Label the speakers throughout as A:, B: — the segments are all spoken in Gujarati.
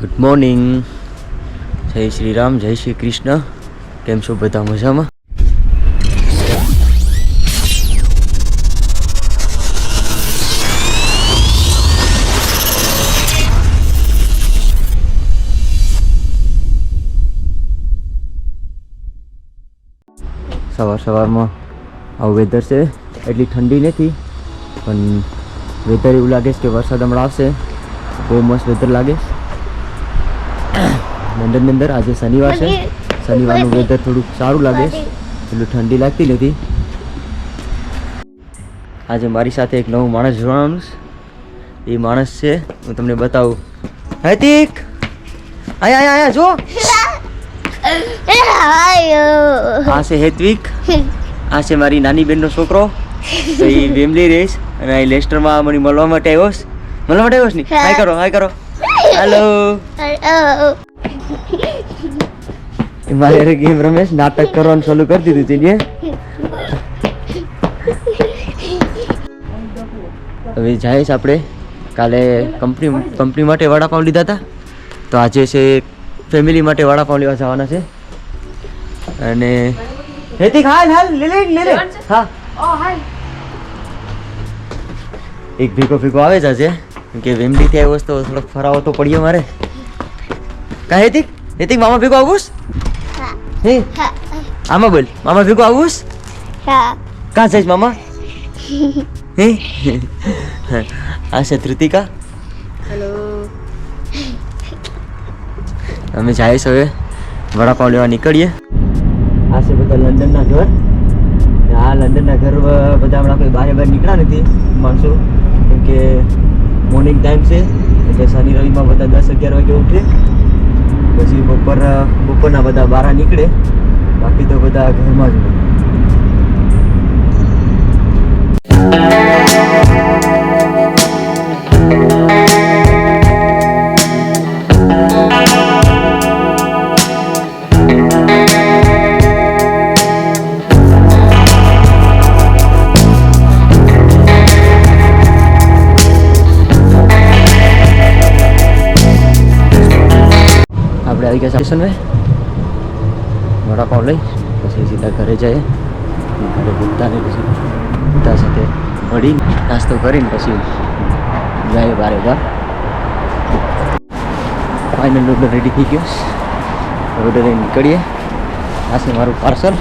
A: ગુડ મોર્નિંગ જય શ્રી રામ, જય શ્રી કૃષ્ણ. કેમ છો બધા મજામાં? સવાર સવારમાં આવું વેધર છે. એટલી ઠંડી નથી, પણ વેધર એવું લાગે છે કે વરસાદ હમણાં આવશે. બહુ મસ્ત વેધર લાગે. છે લંડનની અંદર આજે શનિવાર છે. શનિવારનું વેધર થોડુંક સારું લાગે. એટલું ઠંડી લાગતી નથી. આજે મારી સાથે એક નવું માણસ જોવાનું છે. એ માણસ છે હું તમને બતાવું. હૈતિક! આયા આયા જો! આ છે હેતવિક. આ છે મારી નાની બહેનનો છોકરો. તો એ વેમલી રહીશ અને અહીં લેસ્ટરમાં મને મળવા માટે આવ્યો. મળવા માટે આવ્યો નહીં ને? હાય કરો હાય કરો. હાલો. મારે ગેમ રમેશ નાટક કરવાનું ચાલુ કરી દીધું છે ને હવે જઈશ આપણે. કાલે કંપની કંપની માટે વડાપાઉં લીધા હતા. તો આજે છે ફેમિલી માટે વડાપાઉં લેવા જવાના છે. અને હેતિક હાલ હાલ લે લે લે લે. હા. એક ભીગો ભીગો આવે જ આજે. કે વેમડીથી આવ્યો તો થોડોક ફરાવો તો પડ્યો મારે. કા હેતિક હેતિક મામા ભીગો આવું હે? આમાં બોલ. મામા ભેગો આવું કાં જઈશ મામા? હે? આ છે ધૃતિકા અમે જઈશ હવે. વડાપાઉં લેવા નીકળીએ. આ છે બધા લંડનના ઘર. આ લંડનના ઘર બધા હમણાં કોઈ બહાર બહાર નીકળ્યા નથી માણસો. કેમ કે મોર્નિંગ ટાઈમ છે. એટલે શનિ રવિમાં બધા દસ અગિયાર વાગે ઉઠે. પછી બપોર બપોરના બધા બહાર નીકળે. બાકી તો બધા ઘરમાં જ આવી ગયા વડાપાઉં લઈ પછી સીધા ઘરે જઈએ. ઘરે ભૂતતાને પછી ભૂતા સાથે મળી નાસ્તો કરીને પછી જાય બારે બાર. ફાઇનલ ઓર્ડર રેડી થઈ ગયો. ઓર્ડર લઈને નીકળીએ. આ છે મારું પાર્સલ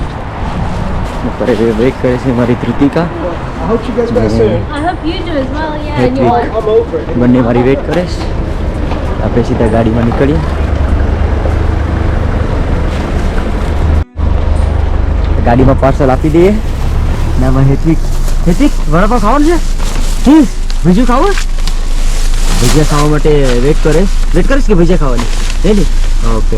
A: ઉપર વેઇટ કરે છે મારી ધૃતિકા. બંને મારી વેઇટ કરે આપણે સીધા ગાડીમાં નીકળીએ. ગાડીમાં પાર્સલ આપી દઈએ. ના માં હેતિક હેતવિક વડાપાવ ખાવાનું છે? હમ, બીજું ખાવું? ભજીયા ખાવા માટે વેટ કરે. વેટ કરીશ કે ભજીયા ખાવાની? હે ને ઓકે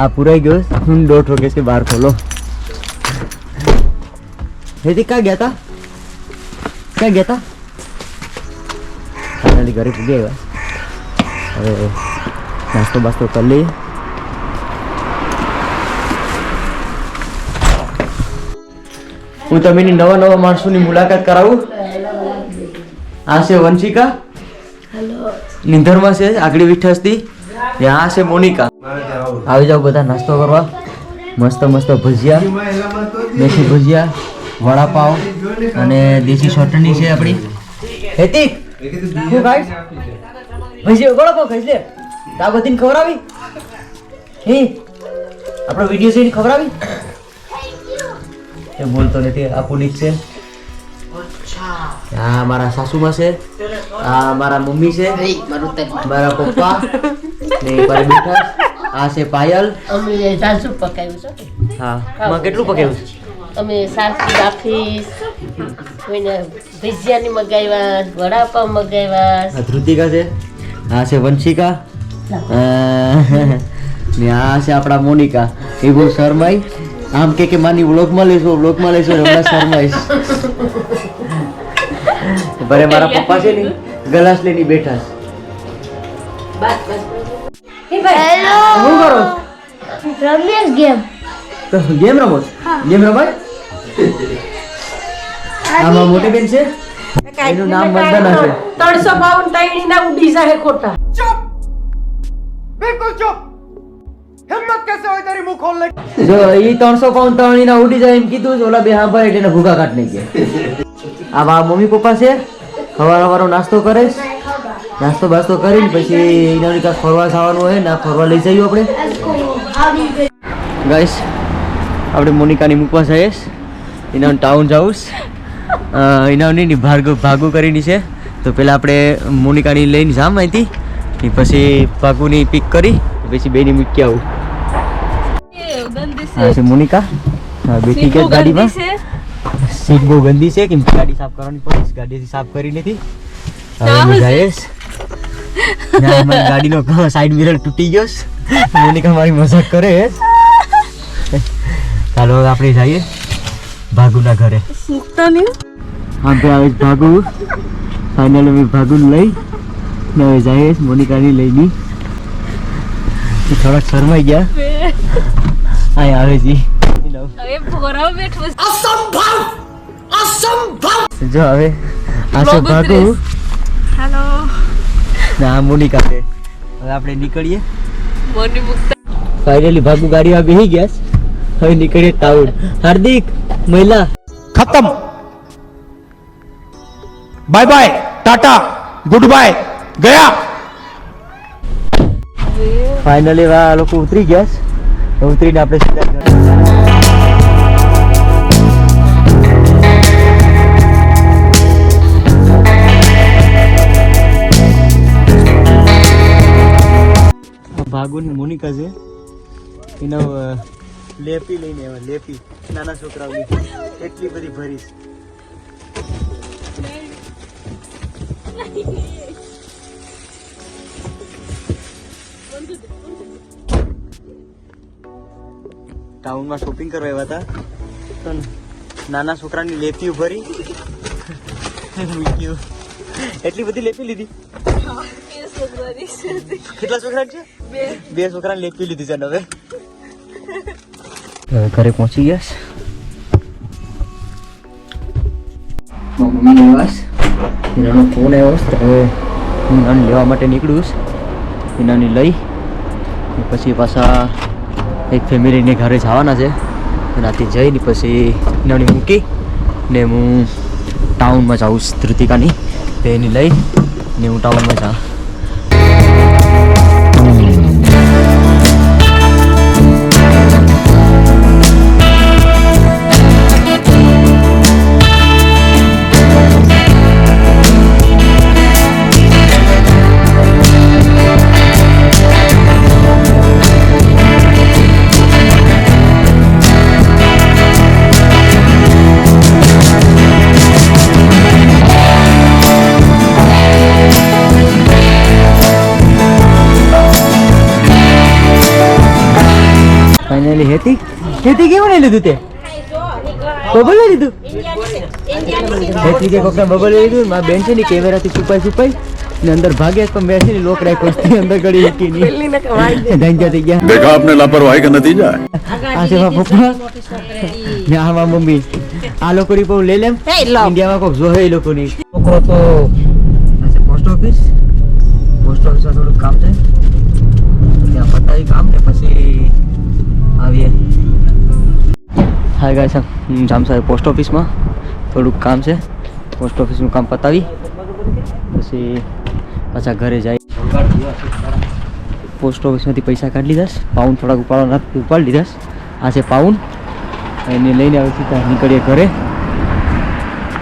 A: આ પુરાઈ ગયો હું દોઢ વાગે છે બહાર ખોલો. હેથી ક્યાં ગયા તા? ક્યાં ગયા તા? ફાઇનલી ઘરે પૂગી આવ્યા. હવે નાસ્તો બાસ્તો કરી લઈએ. હું તમે નવા નવા માણસોની મુલાકાત કરાવું. આ છે વંશિકા. નિંધરમાં છે આગળી વિઠ્ઠસથી આ છે મોનિકા. આવી. જાઓ બધા નાસ્તો કરવા. મસ્ત મસ્ત ભજીયા દેશી ભજીયા વડાપાવ અને દેશી ચટણી છે આપણી. હેતિક શું ખાઈશ? ભજીયા વડાપાવ ખાઈશ લે. આ બધીને ખવડાવી. હે? આપણો વીડિયો જોઈને ખવડાવી. એ બોલતો નથી આ પુનિત છે. આ મારા સાસુમાં છે. આ મારા મમ્મી છે. મારા પપ્પા. ને મારી બેઠા આ છે પાયલ.
B: અમે સાસુ પકાવ્યું છે.
A: હા માં કેટલું પકાવ્યું છે?
C: અમે સાસી બાફી કોઈને ભજીયાની મગાવ્યા વડાપાવ મગાવ્યા.
A: આ ધ્રુતિકા છે આ છે વંશિકા ને આ છે આપણા મોનિકા. એ બહુ શરમાઈ. આમ કે કે માની વ્લોગમાં લેશો વ્લોગમાં લેશો ને હમણાં શરમાઈશ. ભરે મારા પપ્પા છે ને ગલાસ લઈને બેઠા છે. શું કરો?
B: રમેશ ગેમ.
A: તો ગેમ રમો ગેમ રમાય? આમાં મોટી બેન છે? એનું નામ વંદના છે.
D: ત્રણસો બાવન ત્રણની ના ઉડી જાય ખોટા.
A: જો ઈ ત્રણસો પાઉન્ડ ત્રણી ના ઉડી જાય એમ કીધું છે, ઓલા બે હા ભાઈ એટલે ભૂખા કાટ કાઢ નાખી આ મમ્મી પપ્પા છે. સવાર સવારનો નાસ્તો કરે છે. નાસ્તો બાસ્તો કરીને પછી એના કાંઈક ફરવા જવાનું હોય ને ફરવા લઈ જઈએ આપણે. ગાઈસ આપણે મોનિકાની મૂકવા જઈએ. એના ટાઉન જાઉસ. એના ભાર્ગવ ભાગુ કરીને છે. તો પહેલાં આપણે મોનિકાની લઈને જામ અહીંથી. ને પછી ભાગુની પિક કરી પછી બેની મૂકી આવું. હા છે મોનિકા. હા બેઠી ગયા ગાડીમાં. સીટ બહુ ગંદી છે કેમ કે ગાડી સાફ કરવાની પડી ગાડીથી સાફ કરી નથી હવે હું જઈશ ના, મારી ગાડીનો સાઈડ મિરર તૂટી ગયો છે. મોનિકા મારી મજાક કરે ચાલો આપણે જઈએ ભાગુના ઘરે. હા તો આવે ભાગુ. ફાઇનલ અમે ભાગુને લઈ. ને હવે જઈએ મોનિકાની લઈને થોડાક શરમાઈ ગયા. અહીં આવે છે. જો હવે આ છે ભાગુ. હેલો રીતના આ મોની હવે આપણે નીકળીએ. મોની મુક્તા. ફાઇનલી ભાગુ ગાડીમાં બેહી ગયા હવે નીકળીએ ટાઉન હાર્દિક મહિલા.
E: ખતમ. Bye bye tata good bye ગયા.
A: ફાઇનલી આ લોકો ઉતરી ગયા છે. ઉતરીને આપણે સીધા ભાગોની મોનિકા છે. એનો લેપી લઈને આવે લેપી. નાના છોકરાઓની એટલી બધી ભરીશ. ટાઉનમાં શોપિંગ કરવા આવ્યા હતા. તો નાના છોકરાની લેપીઓ ભરી. એટલી બધી લેપી લીધી. કેટલા છોકરા છે? બે. છોકરા લેપી લીધી છે હવે હવે ઘરે પહોંચી ગયા છે. મમ્મી નિવાસ એનાનો ફોન આવ્યો છે હવે હું આને લેવા માટે નીકળું છું. એનાની લઈ પછી પાછા એક ફેમિલીને ઘરે જવાના છે. એનાથી જઈને પછી એનાની મૂકી ને હું ટાઉનમાં જાઉં છું ધૃતિકાની તો એની લઈ. ને હું ટાઉનમાં અને હેતી? હેતી કેવું નહીં લીધું તે? બબલ લીધું? હેતી કે કોકને બબલ લીધું? મારા બેન છે ને કેમેરાથી છુપાઈ છુપાઈ ને અંદર ભાગે પણ બેસી ને લોક રાખ્યો છે અંદર ગળી હતી નહીં ધંધા થઈ ગયા?
F: દેખા આપને લાપરવાહી કે નથી જાય?
A: આ સેવા પપ્પા. ને આ માં મમ્મી. આ લોકો ની પણ લઈ લેમ ઇન્ડિયામાં કોક જોહે એ લોકો ની છોકરો તો પોસ્ટ ઓફિસ પોસ્ટ ઓફિસ થોડું કામ છે. હાય ગાઈસ હું જામસાર પોસ્ટ ઓફિસમાં થોડુંક કામ છે. પોસ્ટ ઓફિસનું કામ પતાવી. પછી પાછા ઘરે જાય પોસ્ટ ઓફિસમાંથી પૈસા કાઢી લીધા. પાઉન્ડ થોડાક ઉપાડવાના ઉપાડી લીધા આ છે પાઉન્ડ એને લઈને હવે સીધા નીકળીએ ઘરે.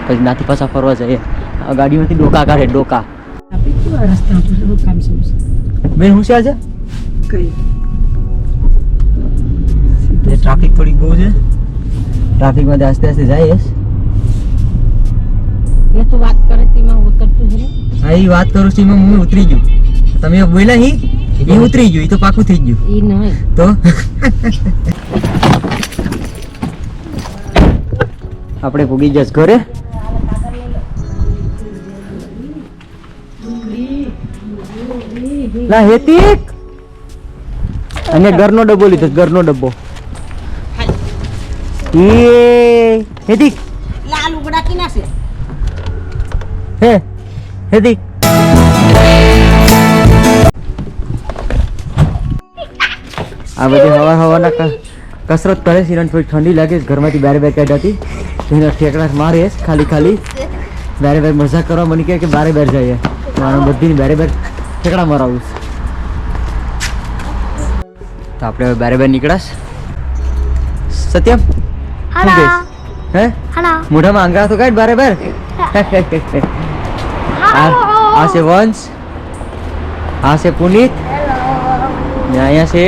A: પછી નાથી પાછા ફરવા જઈએ. આ ગાડીમાંથી ડોકા કાઢે ડોકા. મેં શું છે? ટ્રાફિક થોડી બહુ છે. ટ્રાફિકમાંથી આસ્તે આસ્તે જાય
C: એ તો વાત કરે તેમાં ઉતરતું હે
A: હા એ વાત કરું છું એમાં હું ઉતરી ગયું. તમે બોલ્યા હી એ ઉતરી ગયું એ તો પાકું થઈ ગયું.
C: એ નહીં.
A: તો? આપણે પૂગી જશ ઘરે. ના હેતિક! અને ઘરનો ડબ્બો લીધો ઘરનો ડબ્બો. એ હેતિક
C: લાલ ઉગડા કી નાશે
A: હે હેતિક આ બધી હવા હવાના કસરત કરે છે થોડી ઠંડી લાગે છે ઘરમાંથી બારે બાર કાઢી હતી ઠેકડા મારે ખાલી ખાલી. બારે બાર મજાક કરવા મને કહે કે બારે બાર જઈએ. મારા બધી બારે બાર ઠેકડા મરાવું તો આપણે હવે બારે બાર નીકળાશ સત્યમ? શું. કહીશ? હે. મોઢામાં આંગળા તો કાઢ બારે બાર આ છે વંશ આ છે પુનિત ને અહીંયા છે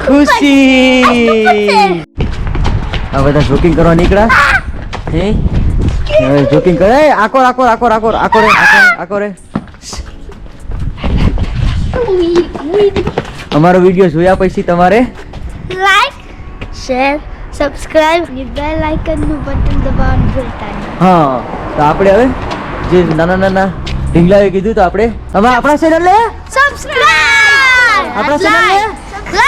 A: ખુશી આ બધા જોકિંગ કરવા નીકળ્યા હે હવે જોકિંગ કરે આકોર આકોર આકોર આકોર આકોર આકોર અમારો વીડિયો જોયા પછી તમારે
B: લાઈક share, અને બેલ આઇકનનું બટન દબાવવાનું ભૂલતા નહીં.
A: હા તો આપણે હવે જે નાના નાના ઢીંગલાએ કીધું તો આપણે હવે આપણા ચેનલ લે
B: સબસ્ક્રાઇબ
A: આપણા ચેનલ લે